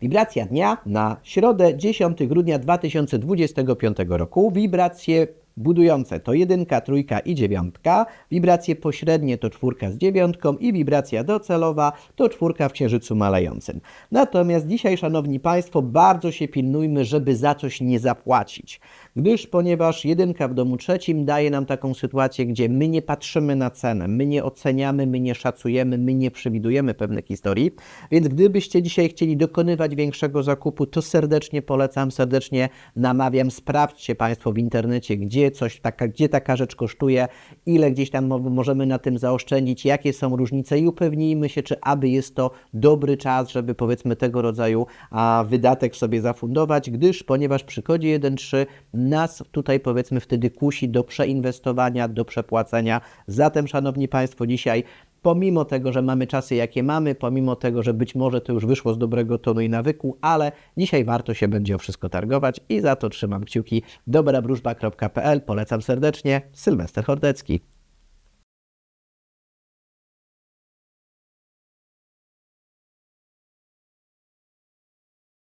Wibracja dnia na środę 10 grudnia 2025 roku. Wibracje budujące to jedynka, trójka i dziewiątka. Wibracje pośrednie to czwórka z dziewiątką i wibracja docelowa to czwórka w księżycu malejącym. Natomiast dzisiaj, szanowni państwo, bardzo się pilnujmy, żeby za coś nie zapłacić. Gdyż ponieważ jedynka w domu trzecim daje nam taką sytuację, gdzie my nie patrzymy na cenę, my nie oceniamy, my nie szacujemy, my nie przewidujemy pewnych historii. Więc gdybyście dzisiaj chcieli dokonywać większego zakupu, to serdecznie polecam, serdecznie namawiam, sprawdźcie Państwo w internecie, gdzie coś taka, gdzie taka rzecz kosztuje, ile gdzieś tam mo- możemy na tym zaoszczędzić, jakie są różnice i upewnijmy się, czy aby jest to dobry czas, żeby powiedzmy tego rodzaju a, wydatek sobie zafundować, gdyż ponieważ przy kodzie 1.3 nas tutaj powiedzmy wtedy kusi do przeinwestowania, do przepłacenia. Zatem, Szanowni Państwo, dzisiaj pomimo tego, że mamy czasy jakie mamy, pomimo tego, że być może to już wyszło z dobrego tonu i nawyku, ale dzisiaj warto się będzie o wszystko targować i za to trzymam kciuki. Dobrawróżba.pl polecam serdecznie. Sylwester Hordecki.